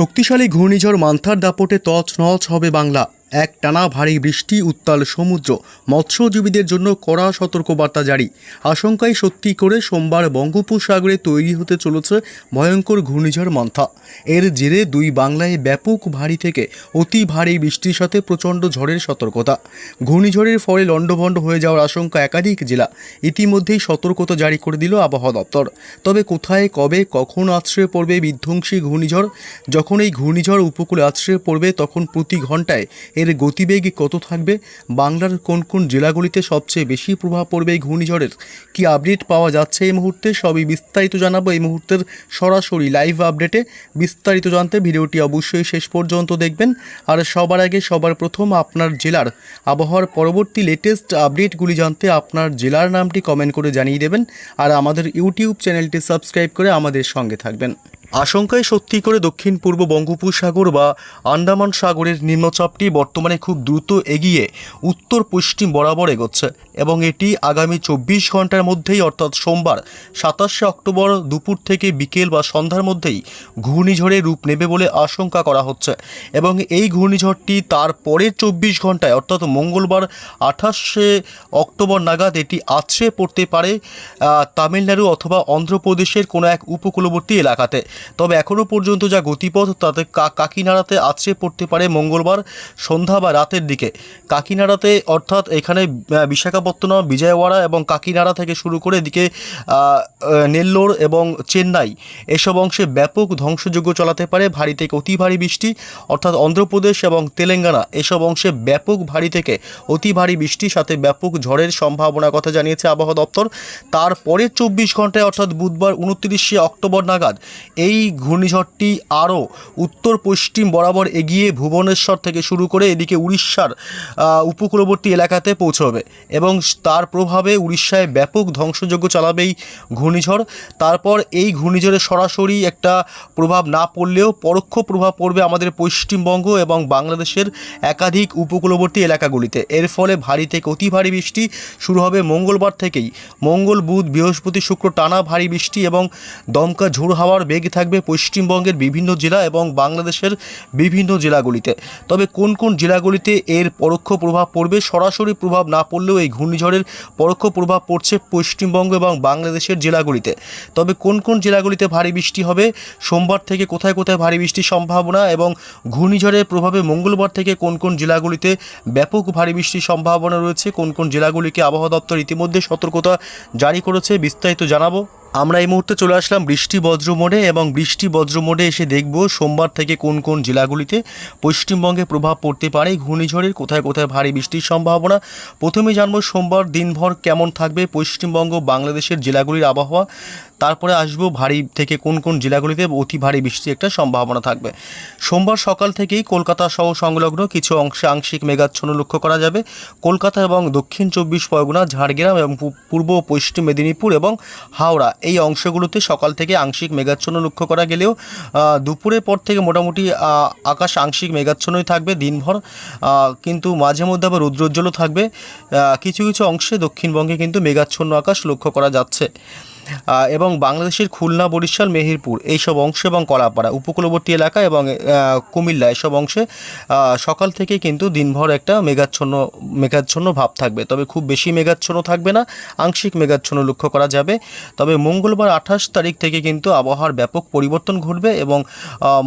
শক্তিশালী ঘূর্ণিঝড় মান্থার দাপটে তছ নছ হবে বাংলা। এক টানা ভারী বৃষ্টি, উত্তাল সমুদ্র। মৎস্যজীবীদের জন্য কড়া সতর্কবার্তা জারি। আশঙ্কায় সত্যি করে সোমবার বঙ্গোপসাগরে তৈরি হতে চলেছে ভয়ঙ্কর ঘূর্ণিঝড় মান্থা। এর জেরে দুই বাংলায় ব্যাপক ভারী থেকে অতি ভারী বৃষ্টির সাথে প্রচণ্ড ঝড়ের সতর্কতা। ঘূর্ণিঝড়ের ফলে লণ্ডভণ্ড হয়ে যাওয়ার আশঙ্কা একাধিক জেলা। ইতিমধ্যেই সতর্কতা জারি করে দিল আবহাওয়া দপ্তর। তবে কোথায়, কবে, কখন আছড়ে পড়বে বিধ্বংসী ঘূর্ণিঝড়? যখন এই ঘূর্ণিঝড় উপকূলে আছড়ে পড়বে, তখন প্রতি ঘন্টায় এর গতিবেগ কত থাকবে? বাংলার কোন কোন জেলাগুলিতে সবচেয়ে বেশি প্রভাব পড়বে এই ঘূর্ণিঝড়ের? কি আপডেট পাওয়া যাচ্ছে এই মুহূর্তে? সবই বিস্তারিত জানাব এই মুহূর্তের সরাসরি লাইভ আপডেটে বিস্তারিত জানতে ভিডিওটি অবশ্যই শেষ পর্যন্ত দেখবেন। আর সবার আগে, সবার প্রথম আপনার জেলার আবহাওয়ার পরবর্তী লেটেস্ট আপডেটগুলি জানতে আপনার জেলার নামটি কমেন্ট করে জানিয়ে দেবেন। আর আমাদের ইউটিউব চ্যানেলটি সাবস্ক্রাইব করে আমাদের সঙ্গে থাকবেন। আশঙ্কায় সত্যি করে দক্ষিণ পূর্ব বঙ্গোপসাগর বা আন্দামান সাগরের নিম্নচাপটি বর্তমানে খুব দ্রুত এগিয়ে উত্তর পশ্চিম বরাবর এগোচ্ছে এবং এটি আগামী চব্বিশ ঘণ্টার মধ্যেই, অর্থাৎ সোমবার, সাতাশে অক্টোবর দুপুর থেকে বিকেল বা সন্ধ্যার মধ্যেই ঘূর্ণিঝড়ে রূপ নেবে বলে আশঙ্কা করা হচ্ছে এবং এই ঘূর্ণিঝড়টি তার পরের চব্বিশ ঘন্টায়, অর্থাৎ মঙ্গলবার আঠাশে অক্টোবর নাগাদ এটি আছড়ে পড়তে পারে তামিলনাড়ু অথবা অন্ধ্রপ্রদেশের কোনো এক উপকূলবর্তী এলাকাতে। তবে এখনও পর্যন্ত যা গতিপথ, তাতে কাকিনাড়াতে আছড়ে পড়তে পারে মঙ্গলবার সন্ধ্যা বা রাতের দিকে। কাকিনাড়াতে অর্থাৎ এখানে বিশাখাপত্তনম, বিজয়ওয়াড়া এবং কাকিনাড়া থেকে শুরু করে এদিকে নেল্লোর এবং চেন্নাই এসব অংশে ব্যাপক ধ্বংসযজ্ঞ চলাতে পারে। ভারী থেকে অতি ভারী বৃষ্টি, অর্থাৎ অন্ধ্রপ্রদেশ এবং তেলেঙ্গানা এসব অংশে ব্যাপক ভারী থেকে অতি ভারী বৃষ্টির সাথে ব্যাপক ঝড়ের সম্ভাবনার কথা জানিয়েছে আবহাওয়া দপ্তর। তারপরের চব্বিশ ঘন্টায়, অর্থাৎ বুধবার উনত্রিশে অক্টোবর নাগাদ, এই ঘূর্ণিঝড়টি আরও উত্তর পশ্চিম বরাবর এগিয়ে ভুবনেশ্বর থেকে শুরু করে এদিকে উড়িষ্যার উপকূলবর্তী এলাকাতে পৌঁছবে এবং তার প্রভাবে উড়িষ্যায় ব্যাপক ধ্বংসযজ্ঞ চালাবে এই ঘূর্ণিঝড়। তারপর এই ঘূর্ণিঝড়ে সরাসরি একটা প্রভাব না পড়লেও পরোক্ষ প্রভাব পড়বে আমাদের পশ্চিমবঙ্গ এবং বাংলাদেশের একাধিক উপকূলবর্তী এলাকাগুলিতে। এর ফলে ভারী থেকে অতি ভারী বৃষ্টি শুরু হবে মঙ্গলবার থেকেই। মঙ্গল বুধ বৃহস্পতি শুক্র টানা ভারী বৃষ্টি এবং দমকা ঝোড়ো হাওয়ার বেগ থাকবে পশ্চিমবঙ্গের বিভিন্ন জেলা এবং বাংলাদেশের বিভিন্ন জেলাগুলিতে। তবে কোন কোন জেলাগুলিতে এর পরোক্ষ প্রভাব পড়বে, সরাসরি প্রভাব না পড়লেও এই ঘূর্ণিঝড়ের পরোক্ষ প্রভাব পড়ছে পশ্চিমবঙ্গ এবং বাংলাদেশের জেলাগুলিতে। তবে কোন কোন জেলাগুলিতে ভারী বৃষ্টি হবে, সোমবার থেকে কোথায় কোথায় ভারী বৃষ্টির সম্ভাবনা এবং ঘূর্ণিঝড়ের প্রভাবে মঙ্গলবার থেকে কোন কোন জেলাগুলিতে ব্যাপক ভারী বৃষ্টির সম্ভাবনা রয়েছে, কোন কোন জেলাগুলিকে আবহাওয়া দপ্তর ইতিমধ্যে সতর্কতা জারি করেছে বিস্তারিত জানাব। আমরা এই মুহূর্তে চলে আসলাম বৃষ্টি বজ্র মোড়ে এবং বৃষ্টি বজ্র মোড়ে এসে দেখব সোমবার থেকে কোন কোন জেলাগুলিতে পশ্চিমবঙ্গে প্রভাব পড়তে পারে ঘূর্ণিঝড়ের কোথায় কোথায় ভারী বৃষ্টির সম্ভাবনা। প্রথমে জানব সোমবার দিনভর কেমন থাকবে পশ্চিমবঙ্গ, বাংলাদেশের জেলাগুলির আবহাওয়া। তারপরে আসব ভারী থেকে কোন কোন জেলাগুলিতে অতি ভারী বৃষ্টির একটা সম্ভাবনা থাকবে। সোমবার সকাল থেকেই কলকাতা সহ সংলগ্ন কিছু অংশে আংশিক মেঘাচ্ছন্ন লক্ষ্য করা যাবে। কলকাতা এবং দক্ষিণ চব্বিশ পরগনা, ঝাড়গ্রাম এবং পূর্ব পশ্চিম মেদিনীপুর এবং হাওড়া। এই অংশগুলোতে সকাল থেকে আংশিক মেঘাচ্ছন্ন লক্ষ্য করা গেলেও দুপুরের পর থেকে মোটামুটি আকাশ আংশিক মেঘাচ্ছন্নই থাকবে দিনভর। কিন্তু মাঝে মধ্যে আবার রৌদ্রোজ্জ্বলও থাকবে। কিছু কিছু অংশে দক্ষিণবঙ্গে কিন্তু মেঘাচ্ছন্ন আকাশ লক্ষ্য করা যাচ্ছে। এবং বাংলাদেশের খুলনা, বরিশাল, মেহেরপুর এইসব অংশ এবং কলাপাড়া উপকূলবর্তী এলাকা এবং কুমিল্লা এসব অংশে সকাল থেকে কিন্তু দিনভর একটা মেঘাচ্ছন্ন মেঘাচ্ছন্ন ভাব থাকবে। তবে খুব বেশি মেঘাচ্ছন্ন থাকবে না, আংশিক মেঘাচ্ছন্ন লক্ষ্য করা যাবে। তবে মঙ্গলবার আঠাশ তারিখ থেকে কিন্তু আবহাওয়ার ব্যাপক পরিবর্তন ঘটবে এবং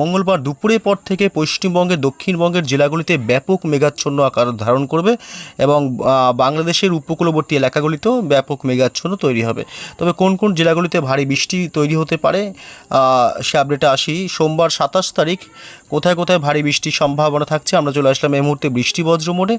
মঙ্গলবার দুপুরের পর থেকে পশ্চিমবঙ্গের দক্ষিণবঙ্গের জেলাগুলিতে ব্যাপক মেঘাচ্ছন্ন আকার ধারণ করবে এবং বাংলাদেশের উপকূলবর্তী এলাকাগুলিতেও ব্যাপক মেঘাচ্ছন্ন তৈরি হবে। তবে কোন কোন জেলাগুলিতে ভারী বৃষ্টি তৈরি হতে পারে। সে আপডেটে আসি। সোমবার সাতাশ তারিখ কোথায় কোথায় ভারী বৃষ্টির সম্ভাবনা থাকছে আমরা চলে আসলাম এই মুহূর্তে বৃষ্টি বজ্র মোড়ে।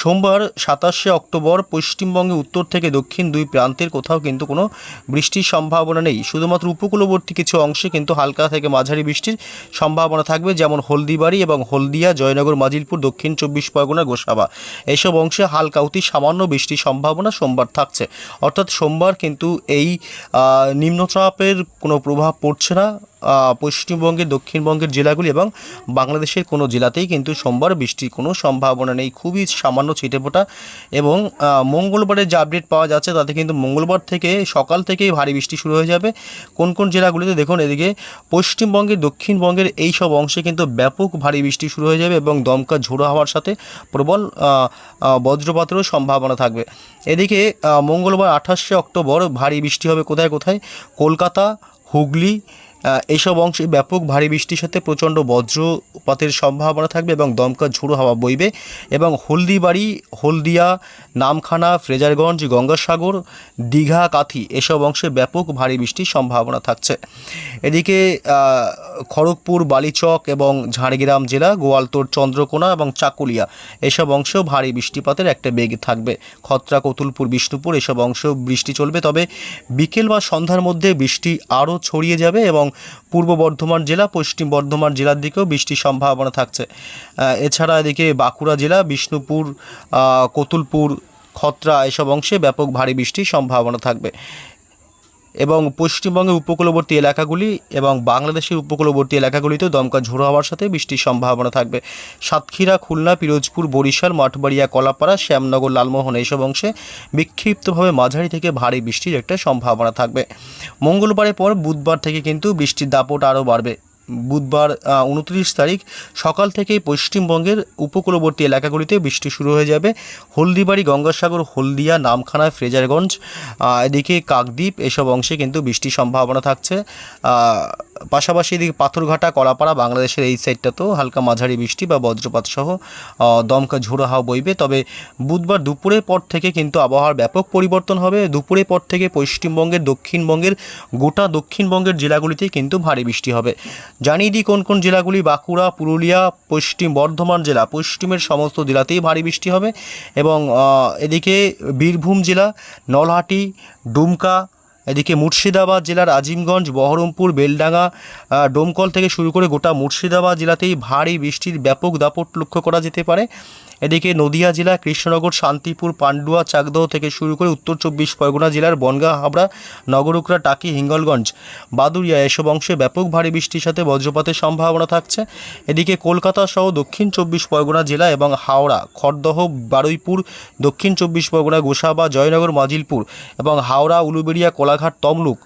সোমবার সাতাশে অক্টোবর পশ্চিমবঙ্গে উত্তর থেকে দক্ষিণ দুই প্রান্তের কোথাও কিন্তু কোনো বৃষ্টির সম্ভাবনা নেই। শুধুমাত্র উপকূলবর্তী কিছু অংশে কিন্তু হালকা থেকে মাঝারি বৃষ্টির সম্ভাবনা থাকবে, যেমন হলদিবাড়ি এবং হলদিয়া, জয়নগর, মাজিলপুর, দক্ষিণ চব্বিশ পরগনা, গোসাবা। এইসব অংশে হালকা অতি সামান্য বৃষ্টির সম্ভাবনা সোমবার থাকছে। অর্থাৎ সোমবার কিন্তু এই নিম্নচাপের কোনো প্রভাব পড়ছে না। পশ্চিমবঙ্গের দক্ষিণবঙ্গের জেলাগুলি এবং বাংলাদেশের কোনো জেলাতেই কিন্তু সোমবার বৃষ্টির কোনো সম্ভাবনা নেই। খুবই সামান্য ছিটেফোঁটা এবং মঙ্গলবারের যে আপডেট পাওয়া যাচ্ছে তাতে কিন্তু মঙ্গলবার থেকে, সকাল থেকেই ভারী বৃষ্টি শুরু হয়ে যাবে। কোন কোন জেলাগুলিতে দেখুন, এদিকে পশ্চিমবঙ্গের দক্ষিণবঙ্গের এই সব অংশে কিন্তু ব্যাপক ভারী বৃষ্টি শুরু হয়ে যাবে এবং দমকা ঝোড়ো হওয়ার সাথে প্রবল বজ্রপাতেরও সম্ভাবনা থাকবে। এদিকে মঙ্গলবার আঠাশে অক্টোবর ভারী বৃষ্টি হবে কোথায় কোথায়? কলকাতা, হুগলি এইসব অংশে ব্যাপক ভারী বৃষ্টির সাথে প্রচণ্ড বজ্রপাতের সম্ভাবনা থাকবে এবং দমকা ঝুড়ো হাওয়া বইবে এবং হলদিবাড়ি, হলদিয়া, নামখানা, ফ্রেজারগঞ্জ, গঙ্গাসাগর, দীঘা, কাথি এসব অংশে ব্যাপক ভারী বৃষ্টির সম্ভাবনা থাকছে। এদিকে খড়গপুর, বালিচক এবং ঝাড়গ্রাম জেলা গোয়ালতোড় চন্দ্রকোনা এবং চাকুলিয়া এসব অংশেও ভারী বৃষ্টিপাতের একটা বেগ থাকবে। খত্রা, কতুলপুর, বিষ্ণুপুর এসব অংশেও বৃষ্টি চলবে, তবে বিকেল বা সন্ধ্যার মধ্যে বৃষ্টি আরও ছড়িয়ে যাবে এবং পূর্ব বর্ধমান জেলা, পশ্চিম বর্ধমান জেলার দিকেও বৃষ্টির সম্ভাবনা থাকছে। এছাড়া এদিকে বাঁকুড়া জেলা, বিষ্ণুপুর কতুলপুর, খতরা এসব অংশে ব্যাপক ভারী বৃষ্টির সম্ভাবনা থাকবে। এবং পশ্চিমবঙ্গের উপকূলবর্তী এলাকাগুলি এবং বাংলাদেশের উপকূলবর্তী এলাকাগুলিতেও দমকা ঝোড়ো হওয়ার সাথে বৃষ্টির সম্ভাবনা থাকবে। সাতক্ষীরা, খুলনা, পিরোজপুর, বরিশাল, মাঠবাড়িয়া, কলাপাড়া, শ্যামনগর, লালমোহন এইসব অংশে বিক্ষিপ্তভাবে মাঝারি থেকে ভারী বৃষ্টির একটা সম্ভাবনা থাকবে। মঙ্গলবারের পর বুধবার থেকে কিন্তু বৃষ্টির দাপট আরও বাড়বে। বুধবার উনত্রিশ তারিখ সকাল থেকেই পশ্চিমবঙ্গের উপকূলবর্তী এলাকাগুলিতে বৃষ্টি শুরু হয়ে যাবে। হলদিবাড়ি, গঙ্গাসাগর, হলদিয়া নামখানা ফ্রেজারগঞ্জ এদিকে কাকদ্বীপ এসব অংশে কিন্তু বৃষ্টির সম্ভাবনা থাকছে। পাশাপাশি এদিকে পাথরঘাটা, কলাপাড়া, বাংলাদেশের এই সাইডটা তো হালকা মাঝারি বৃষ্টি বা বজ্রপাত সহ দমকা ঝোড়ো হাওয়া বইবে। তবে বুধবার দুপুরের পর থেকে কিন্তু আবহাওয়ার ব্যাপক পরিবর্তন হবে। দুপুরের পর থেকে পশ্চিমবঙ্গের, দক্ষিণবঙ্গের, গোটা দক্ষিণবঙ্গের জেলাগুলিতেই কিন্তু ভারী বৃষ্টি হবে। জানিয়ে দিই কোন কোন জেলাগুলি, বাঁকুড়া, পুরুলিয়া, পশ্চিম বর্ধমান জেলা, পশ্চিমের সমস্ত জেলাতেই ভারী বৃষ্টি হবে এবং এদিকে বীরভূম জেলা, নলহাটি ডুমকা এদিকে মুর্শিদাবাদ জেলার আজিমগঞ্জ, বহরমপুর, বেলডাঙ্গা ডোমকল থেকে শুরু করে গোটা মুর্শিদাবাদ জেলাতেই ভারী বৃষ্টির ব্যাপক দাপট লক্ষ্য করা যেতে পারে। এদিকে নদিয়া জেলা, কৃষ্ণনগর, শান্তিপুর, পান্ডুয়া, চাকদহ থেকে শুরু করে উত্তর চব্বিশ পরগনা জেলার বনগাঁ, হাবড়া, নগরুকরা, টাকি, হিঙ্গলগঞ্জ বাদুরিয়া এসব অংশে ব্যাপক ভারী বৃষ্টির সাথে বজ্রপাতের সম্ভাবনা থাকছে। এদিকে কলকাতা সহ দক্ষিণ চব্বিশ পরগনা জেলা এবং হাওড়া, খড়দহ, বারুইপুর, দক্ষিণ চব্বিশ পরগনা, গোসাবা, জয়নগর, মাজিলপুর এবং হাওড়া, উলুবেড়িয়া, কোলাঘাট, তমলুক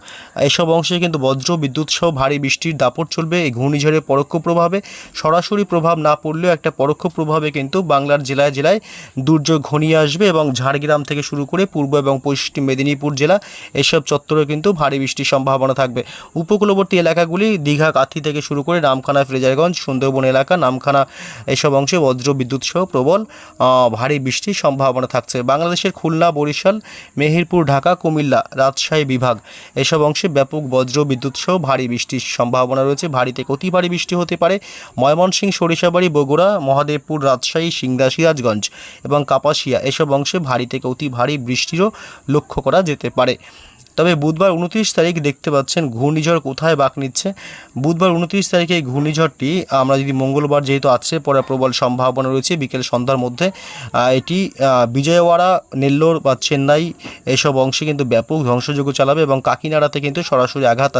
এসব অংশে কিন্তু বজ্র, বিদ্যুৎ সহ ভারী বৃষ্টির দাপট চলবে। এই ঘূর্ণিঝড়ের পরোক্ষ প্রভাবে সরাসরি প্রভাব না পড়লেও একটা পরোক্ষ প্রভাবে কিন্তু বাংলার জেলায় জেলায় দুর্যোগ ঘনিয়ে আসবে এবং ঝাড়গ্রাম থেকে শুরু করে পূর্ব এবং পশ্চিম মেদিনীপুর জেলা এসব চত্বরে কিন্তু ভারী বৃষ্টির সম্ভাবনা থাকবে। উপকূলবর্তী এলাকাগুলি দীঘা, কাথি থেকে শুরু করে নামখানা ফ্রেজারগঞ্জ, সুন্দরবন এলাকা, নামখানা এসব অংশে বজ্র বিদ্যুৎ সহ প্রবল ভারী বৃষ্টির সম্ভাবনা থাকছে। বাংলাদেশের খুলনা, বরিশাল, মেহেরপুর, ঢাকা, কুমিল্লা, রাজশাহী বিভাগ এসব অংশে ব্যাপক বজ্র বিদ্যুৎ সহ ভারী বৃষ্টির সম্ভাবনা রয়েছে। ভারী থেকে অতি ভারী বৃষ্টি হতে পারে ময়মনসিংহ, সরিষাবাড়ি, বগুড়া, মহাদেবপুর, রাজশাহী সিংদা সিরাজগঞ্জ এবং কাপাসিয়া। এসব অংশে ভারী থেকে অতি ভারী বৃষ্টিরও লক্ষ্য করা যেতে পারে। তবে বুধবার উনত্রিশ তারিখ দেখতে পাচ্ছেন ঘূর্ণিঝড় কোথায় বাঁক নিচ্ছে। বুধবার উনত্রিশ তারিখে এই ঘূর্ণিঝড়টি, আমরা যদি মঙ্গলবার যেহেতু আছে, পরে প্রবল সম্ভাবনা রয়েছে, বিকেল সন্ধ্যার মধ্যে এটি বিজয়ওয়াড়া, নেল্লোর বা চেন্নাই এসব অংশে কিন্তু ব্যাপক ধ্বংসযোগ্য চালাবে এবং কাকিনাড়াতে কিন্তু সরাসরি আঘাত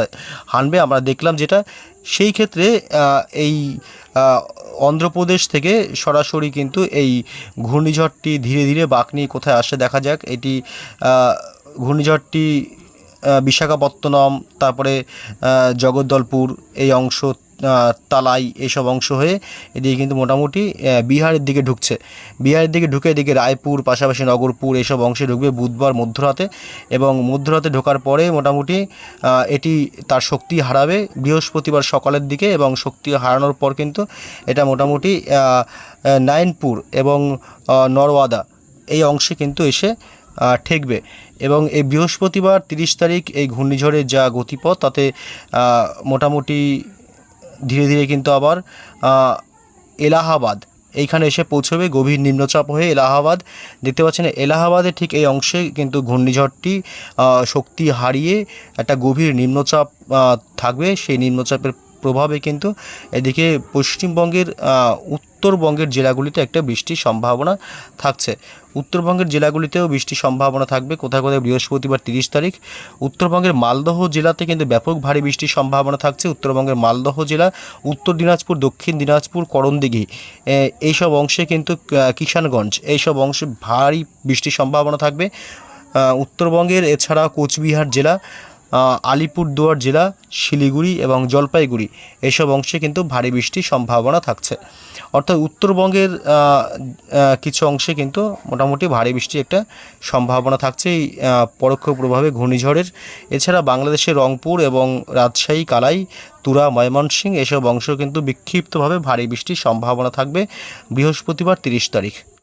হানবে। আমরা দেখলাম যেটা, সেই ক্ষেত্রে এই অন্ধ্রপ্রদেশ থেকে সরাসরি কিন্তু এই ঘূর্ণিঝড়টি ধীরে ধীরে বাঁক নিয়ে কোথায় আসে দেখা যাক। এটি ঘূর্ণিঝড়টি বিশাখাপত্তনম, তারপরে জগদ্দলপুর, এই অংশ তালাই এইসব অংশ হয়ে এদিকে কিন্তু মোটামুটি বিহারের দিকে ঢুকছে। বিহারের দিকে ঢুকে এদিকে রায়পুর, পাশাপাশি নগরপুর এইসব অংশে ঢুকবে বুধবার মধ্যরাতে এবং মধ্যরাতে ঢোকার পরে মোটামুটি এটি তার শক্তি হারাবে বৃহস্পতিবার সকালের দিকে এবং শক্তি হারানোর পর কিন্তু এটা মোটামুটি নাইনপুর এবং নরওয়াদা এই অংশে কিন্তু এসে ঠেকবে। এবং এই বৃহস্পতিবার তিরিশ তারিখ এই ঘূর্ণিঝড়ের যা গতিপথ, তাতে মোটামুটি ধীরে ধীরে কিন্তু আবার এলাহাবাদ, এইখানে এসে পৌঁছবে গভীর নিম্নচাপ হয়ে এলাহাবাদ। দেখতে পাচ্ছেন, এলাহাবাদের ঠিক এই অংশে কিন্তু ঘূর্ণিঝড়টি শক্তি হারিয়ে একটা গভীর নিম্নচাপ থাকবে। সেই নিম্নচাপের প্রভাবে কিন্তু এদিকে পশ্চিমবঙ্গের উত্তরবঙ্গের জেলাগুলিতে একটা বৃষ্টির সম্ভাবনা থাকছে। উত্তরবঙ্গের জেলাগুলিতেও বৃষ্টির সম্ভাবনা থাকবে। কোথায় কোথায় বৃহস্পতিবার তিরিশ তারিখ। উত্তরবঙ্গের মালদহ জেলাতে কিন্তু ব্যাপক ভারী বৃষ্টির সম্ভাবনা থাকছে। উত্তরবঙ্গের মালদহ জেলা, উত্তর দিনাজপুর, দক্ষিণ দিনাজপুর, করণদিঘি এইসব অংশে কিন্তু কিষানগঞ্জ, এইসব অংশে ভারী বৃষ্টির সম্ভাবনা থাকবে। উত্তরবঙ্গের, এছাড়া কোচবিহার জেলা আলিপুরদুয়ার জেলা, শিলিগুড়ি এবং জলপাইগুড়ি। এসব অংশে কিন্তু ভারী বৃষ্টির সম্ভাবনা থাকছে। অর্থাৎ উত্তরবঙ্গের কিছু অংশে কিন্তু মোটামুটি ভারী বৃষ্টির একটা সম্ভাবনা থাকছে। এই পরোক্ষ প্রভাবে ঘূর্ণিঝড়ের। এছাড়া বাংলাদেশের রংপুর এবং রাজশাহী, কালাই, তুরা, ময়মনসিংহ এসব অংশ কিন্তু বিক্ষিপ্তভাবে ভারী বৃষ্টির সম্ভাবনা থাকবে বৃহস্পতিবার তিরিশ তারিখ।